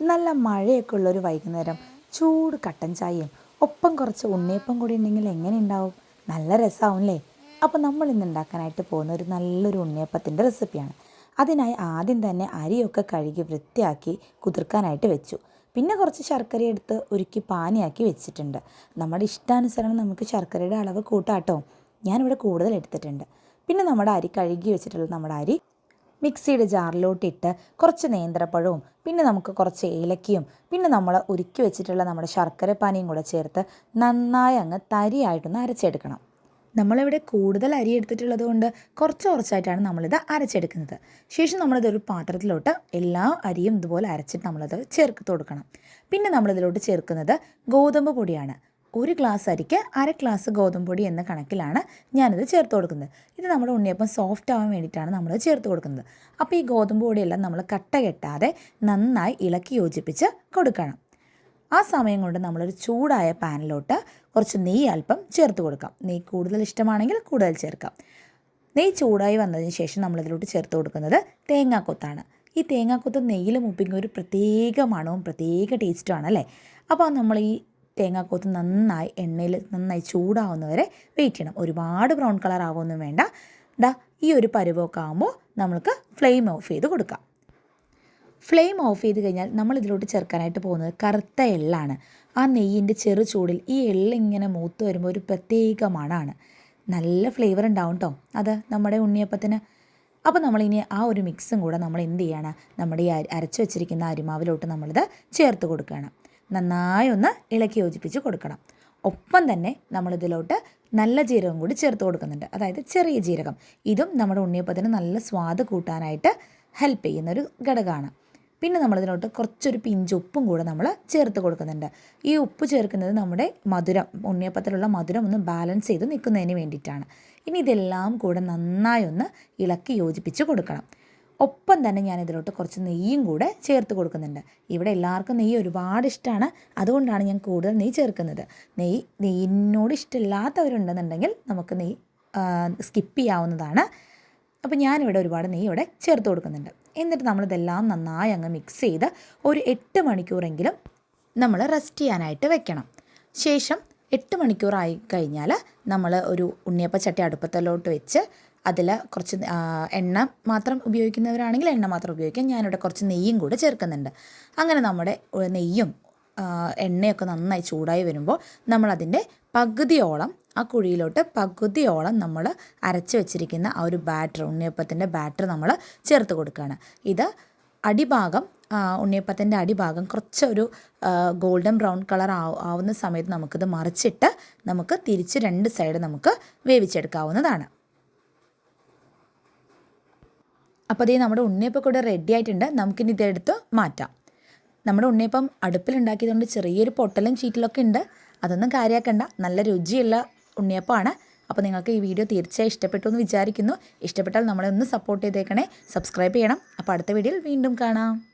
നല്ല മഴയൊക്കെ ഉള്ളൊരു വൈകുന്നേരം. ചൂട് കട്ടൻ ചായയും ഒപ്പം കുറച്ച് ഉണ്ണിയപ്പം കൂടി ഉണ്ടെങ്കിൽ എങ്ങനെ ഉണ്ടാവും? നല്ല രസമാവും അല്ലേ അപ്പോൾ നമ്മൾ ഇന്ന് ഉണ്ടാക്കാനായിട്ട് പോകുന്ന ഒരു നല്ലൊരു ഉണ്ണിയപ്പത്തിന്റെ റെസിപ്പിയാണ്. അതിനായി ആദ്യം തന്നെ അരിയൊക്കെ കഴുകി വൃത്തിയാക്കി കുതിർക്കാനായിട്ട് വെച്ചു. പിന്നെ കുറച്ച് ശർക്കര എടുത്ത് ഉരുക്കി പാനിയാക്കി വെച്ചിട്ടുണ്ട്. നമ്മുടെ ഇഷ്ടാനുസരണം നമുക്ക് ശർക്കരയുടെ അളവ് കൂട്ടാട്ടോ. ഞാനിവിടെ കൂടുതൽ എടുത്തിട്ടുണ്ട്. പിന്നെ നമ്മുടെ അരി കഴുകി വെച്ചിട്ടുള്ള നമ്മുടെ അരി മിക്സിയുടെ ജാറിലോട്ടിട്ട് കുറച്ച് നേന്ത്രപ്പഴവും പിന്നെ നമുക്ക് കുറച്ച് ഏലക്കയും പിന്നെ നമ്മൾ ഉരുക്കി വെച്ചിട്ടുള്ള നമ്മുടെ ശർക്കര പാനിയും കൂടെ ചേർത്ത് നന്നായി അങ്ങ് തരിയായിട്ടൊന്ന് അരച്ചെടുക്കണം. നമ്മളിവിടെ കൂടുതൽ അരി എടുത്തിട്ടുള്ളത് കൊണ്ട് കുറച്ച് കുറച്ചായിട്ടാണ് നമ്മളിത് അരച്ചെടുക്കുന്നത്. ശേഷം നമ്മളിതൊരു പാത്രത്തിലോട്ട് എല്ലാ അരിയും ഇതുപോലെ അരച്ചിട്ട് നമ്മളത് ചേർത്ത് കൊടുക്കണം. പിന്നെ നമ്മളിതിലോട്ട് ചേർക്കുന്നത് ഗോതമ്പ് പൊടിയാണ്. ഒരു ഗ്ലാസ് അരിക്ക് അര ഗ്ലാസ് ഗോതമ്പ് പൊടി എന്ന കണക്കിലാണ് ഞാനിത് ചേർത്ത് കൊടുക്കുന്നത്. ഇത് നമ്മുടെ ഉണ്ണിയപ്പം സോഫ്റ്റ് ആവാൻ വേണ്ടിയിട്ടാണ് നമ്മൾ ചേർത്ത് കൊടുക്കുന്നത്. അപ്പോൾ ഈ ഗോതമ്പ് പൊടിയെല്ലാം നമ്മൾ കട്ട കെട്ടാതെ നന്നായി ഇളക്കി യോജിപ്പിച്ച് കൊടുക്കണം. ആ സമയം കൊണ്ട് നമ്മളൊരു ചൂടായ പാനിലോട്ട് കുറച്ച് നെയ്യ് അല്പം ചേർത്ത് കൊടുക്കാം. നെയ്യ് കൂടുതൽ ഇഷ്ടമാണെങ്കിൽ കൂടുതൽ ചേർക്കാം. നെയ്യ് ചൂടായി വന്നതിന് ശേഷം നമ്മളിതിലോട്ട് ചേർത്ത് കൊടുക്കുന്നത് തേങ്ങാക്കൊത്താണ്. ഈ തേങ്ങാക്കൊത്ത് നെയ്യിൽ മുപ്പിക്കുന്ന ഒരു പ്രത്യേക മണവും പ്രത്യേക ടേസ്റ്റുമാണ് അല്ലേ അപ്പോൾ നമ്മൾ ഈ തേങ്ങാക്കൊത്ത് നന്നായി എണ്ണയിൽ നന്നായി ചൂടാവുന്നവരെ വെയിറ്റ് ചെയ്യണം. ഒരുപാട് ബ്രൗൺ കളർ ആവുമൊന്നും വേണ്ട. ദാ ഈ ഒരു പരുവമൊക്കെ ആകുമ്പോൾ നമ്മൾക്ക് ഫ്ലെയിം ഓഫ് ചെയ്ത് കൊടുക്കാം. ഫ്ലെയിം ഓഫ് ചെയ്ത് കഴിഞ്ഞാൽ നമ്മൾ ഇതിലോട്ട് ചേർക്കാനായിട്ട് പോകുന്നത് കറുത്ത എള്ളാണ്. ആ നെയ്യിന്റെ ചെറു ചൂടിൽ ഈ എള്ള ഇങ്ങനെ മൂത്ത് വരുമ്പോൾ ഒരു പ്രത്യേക മണമാണ് നല്ല ഫ്ലേവർ ഉണ്ടാവും കേട്ടോ അത് നമ്മുടെ ഉണ്ണിയപ്പത്തിന്. അപ്പോൾ നമ്മളിനി ആ ഒരു മിക്സും കൂടെ നമ്മൾ എന്ത് ചെയ്യണം? നമ്മുടെ ഈ അരച്ച് വെച്ചിരിക്കുന്ന അരിമാവിലോട്ട് നമ്മളിത് ചേർത്ത് കൊടുക്കുകയാണ്. നന്നായി ഒന്ന് ഇളക്കി യോജിപ്പിച്ച് കൊടുക്കണം. ഒപ്പം തന്നെ നമ്മളിതിലോട്ട് നല്ല ജീരകം കൂടി ചേർത്ത് കൊടുക്കുന്നുണ്ട്. അതായത് ചെറിയ ജീരകം. ഇതും നമ്മുടെ ഉണ്ണിയപ്പത്തിന് നല്ല സ്വാദ് കൂട്ടാനായിട്ട് ഹെൽപ്പ് ചെയ്യുന്നൊരു ഘടകമാണ്. പിന്നെ നമ്മളിതിലോട്ട് കുറച്ചൊരു പിഞ്ച് ഉപ്പും കൂടെ നമ്മൾ ചേർത്ത് കൊടുക്കുന്നുണ്ട്. ഈ ഉപ്പ് ചേർക്കുന്നത് നമ്മുടെ മധുരം ഉണ്ണിയപ്പത്തിലുള്ള മധുരം ഒന്ന് ബാലൻസ് ചെയ്ത് നിൽക്കുന്നതിന് വേണ്ടിയിട്ടാണ്. ഇനി ഇതെല്ലാം കൂടെ നന്നായി ഒന്ന് ഇളക്കി യോജിപ്പിച്ച് കൊടുക്കണം. ഒപ്പം തന്നെ ഞാൻ ഇതിലോട്ട് കുറച്ച് നെയ്യും കൂടെ ചേർത്ത് കൊടുക്കുന്നുണ്ട്. ഇവിടെ എല്ലാവർക്കും നെയ്യ് ഒരുപാട് ഇഷ്ടമാണ് അതുകൊണ്ടാണ് ഞാൻ കൂടുതൽ നെയ്യ് ചേർക്കുന്നത്. നെയ്യ് നെയ്യിനോട് ഇഷ്ടമില്ലാത്തവരുണ്ടെന്നുണ്ടെങ്കിൽ നമുക്ക് നെയ്യ് സ്കിപ്പ് ചെയ്യാവുന്നതാണ്. അപ്പോൾ ഞാനിവിടെ ഒരുപാട് നെയ്യ് ഇവിടെ ചേർത്ത് കൊടുക്കുന്നുണ്ട്. എന്നിട്ട് നമ്മളിതെല്ലാം നന്നായി അങ്ങ് മിക്സ് ചെയ്ത് ഒരു എട്ട് മണിക്കൂറെങ്കിലും നമ്മൾ റെസ്റ്റ് ചെയ്യാനായിട്ട് വെക്കണം. ശേഷം എട്ട് മണിക്കൂറായി കഴിഞ്ഞാൽ നമ്മൾ ഒരു ഉണ്ണിയപ്പച്ചട്ടി അടുപ്പത്തിലോട്ട് വെച്ച് അതിൽ കുറച്ച് എണ്ണ മാത്രം ഉപയോഗിക്കുന്നവരാണെങ്കിൽ എണ്ണ മാത്രം ഉപയോഗിക്കാം. ഞാനിവിടെ കുറച്ച് നെയ്യും കൂടെ ചേർക്കുന്നുണ്ട്. അങ്ങനെ നമ്മുടെ നെയ്യും എണ്ണയൊക്കെ നന്നായി ചൂടായി വരുമ്പോൾ നമ്മളതിന്റെ പകുതിയോളം ആ കുഴിയിലോട്ട് പകുതിയോളം നമ്മൾ അരച്ച് വെച്ചിരിക്കുന്ന ആ ഒരു ബാറ്റർ ഉണ്ണിയപ്പത്തിന്റെ ബാറ്റർ നമ്മൾ ചേർത്ത് കൊടുക്കുകയാണ്. ഇത് അടിഭാഗം ഉണ്ണിയപ്പത്തിന്റെ അടിഭാഗം കുറച്ചൊരു ഗോൾഡൻ ബ്രൗൺ കളർ ആവുന്ന സമയത്ത് നമുക്കിത് മറിച്ചിട്ട് നമുക്ക് തിരിച്ച് രണ്ട് സൈഡ് നമുക്ക് വേവിച്ചെടുക്കാവുന്നതാണ്. അപ്പോൾ അതേ നമ്മുടെ ഉണ്ണിയപ്പം കൂടെ റെഡി ആയിട്ടുണ്ട്. നമുക്കിനി ഇതെടുത്ത് മാറ്റാം. നമ്മുടെ ഉണ്ണിയപ്പം അടുപ്പിലുണ്ടാക്കിയതുകൊണ്ട് ചെറിയൊരു പൊട്ടലും ചീറ്റലൊക്കെ ഉണ്ട്. അതൊന്നും കാര്യമാക്കണ്ട നല്ല രുചിയുള്ള ഉണ്ണിയപ്പമാണ്. അപ്പോൾ നിങ്ങൾക്ക് ഈ വീഡിയോ തീർച്ചയായും ഇഷ്ടപ്പെട്ടു എന്ന് വിചാരിക്കുന്നു. ഇഷ്ടപ്പെട്ടാൽ നമ്മളെ ഒന്ന് സപ്പോർട്ട് ചെയ്തേക്കണേ. സബ്സ്ക്രൈബ് ചെയ്യണം. അപ്പോൾ അടുത്ത വീഡിയോയിൽ വീണ്ടും കാണാം.